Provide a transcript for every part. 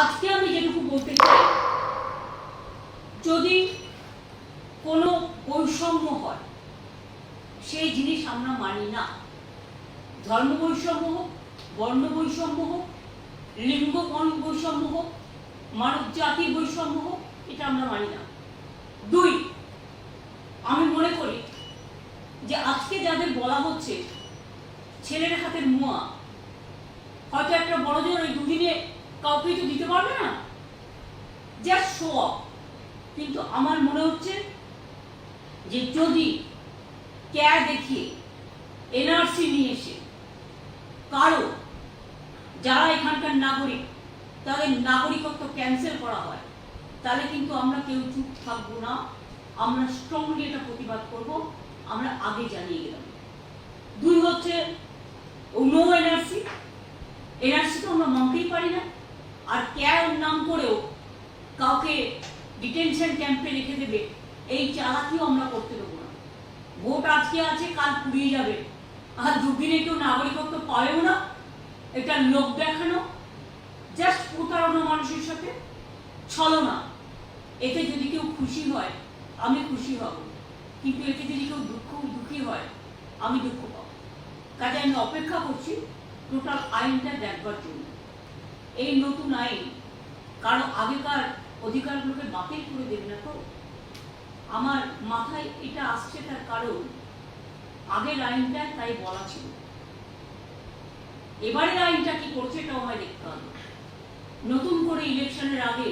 আজকে আমি যেটুকু বলতে চাই, যদি কোনো বৈষম্য হয়, সেই জিনিস আমরা মানি না। ধর্ম বৈষম্য হোক, বর্ণ বৈষম্য হোক, লিঙ্গ বৈষম্য হোক, মানব জাতি বৈষম্য হোক, এটা আমরা মানি না। দুই, আমি মনে করি যে আজকে যাদের বলা হচ্ছে, ছেলের হাতের মুয়া, হয়তো একটা বড় জোর ওই দুদিনে কাউকে তো দিতে পারবে না। জাস্ট শো অফ কিন্তু আমার মনে হচ্ছে যে যদি ক্যা দেখিয়ে এনআরসি নিয়ে এসে কারও, যারা এখানকার নাগরিক, তাদের নাগরিকত্ব ক্যান্সেল করা হয়, তাহলে কিন্তু আমরা কেউ চুপ থাকব না। আমরা স্ট্রংলি এটা প্রতিবাদ করব। আমরা আগে জানিয়ে গেলাম। দুই হচ্ছে নো এনআরসি এনআরসি তো আমরা মানতেই পারি না। আর ক্যার নাম করেও কাউকে ডিটেনশন ক্যাম্পে রেখে দেবে, এই চালাকিও আমরা করতে দেবো না। ভোট আজকে আছে, কাল পুড়িয়ে যাবে। আর দুদিনে কেউ নাগরিকত্ব পাবেও না, এটা লোক দেখানো জাস্ট প্রতারণা মানুষের সাথে ছলনা। এতে যদি কেউ খুশি হয়, আমি খুশি হব। কিন্তু এতে যদি কেউ দুঃখ, দুঃখী হয়, আমি দুঃখ পাবো। কাজে আমি অপেক্ষা করছি টোটাল আইনটা দেখবার জন্য। এই নতুন আইন, কারণ আগেকার অধিকারগুলোকে বাতিল করে দেবে না তো। আমার মাথায় এটা আসছে তার কারণ, আগের আইনটা তাই বলা ছিল। এবারের আইনটা কি করছে এটাও আমায় দেখতে হবে। নতুন করে ইলেকশনের আগে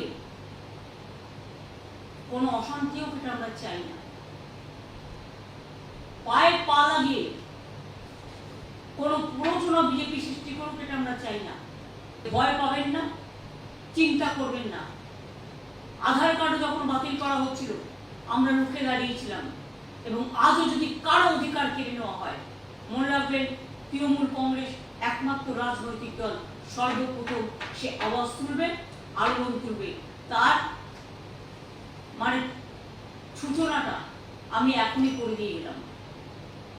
কোনো অশান্তিও এটা আমরা চাই না। পায়ে পা লাগিয়ে কোনো প্ররোচনা বিজেপি সৃষ্টি করুক এটা আমরা চাই না। ভয় পাবেন না, চিন্তা করবেন না। আধার কার্ড যখন বাতিল করা হচ্ছিল, আমরা রুখে দাঁড়িয়েছিলাম। এবং আজও যদি কারও অধিকার কেড়ে নেওয়া হয়, মনে রাখবেন, তৃণমূল কংগ্রেস একমাত্র রাজনৈতিক দল, সর্বপ্রথম সে আওয়াজ তুলবে, আলোড়ন তুলবে। তার মানে সূচনাটা আমি এখনই করে দিয়ে গেলাম